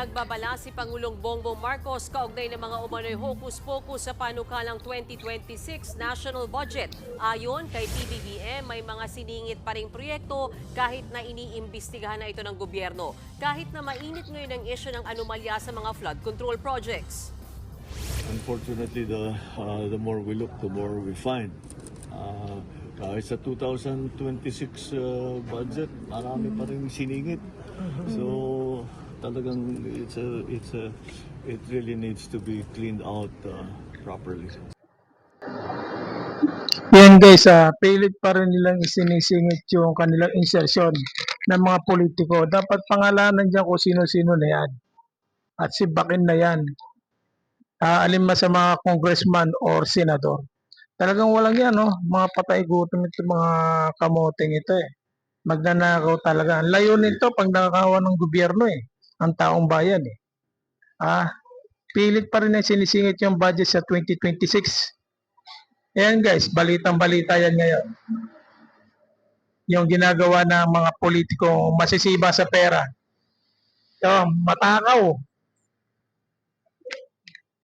Pinagbabala si Pangulong Bongbong Marcos kaugnay ng mga umano'y hokus-pokus sa panukalang 2026 national budget. Ayon kay PBBM, may mga siningit pa ring proyekto kahit na iniimbestigahan na ito ng gobyerno. Kahit na mainit ngayon ang issue ng anomalya sa mga flood control projects. Unfortunately, the uh, the more we look, the more we find. Uh, kahit sa 2026 uh, budget, marami pa rin siningit. So, talagang it's a, it's a, it really needs to be cleaned out uh, properly. Yan guys, ah, pilit pa rin nilang isinisingit yung kanilang insertion ng mga politiko. Dapat pangalanan dyan kung sino-sino na yan. At si Bakin na yan. Ah, alin man sa mga congressman or senador. Talagang walang yan, no? Mga patay gutom ito, mga kamoteng ito eh. Magnanakaw talaga. Layo nito pag nakakawa ng gobyerno eh. Ang taong bayan eh. Ah, pilit pa rin ang sinisingit yung budget sa 2026. Ayan guys, balitang balita yan ngayon. Yung ginagawa ng mga politiko masisiba sa pera. So, matakaw.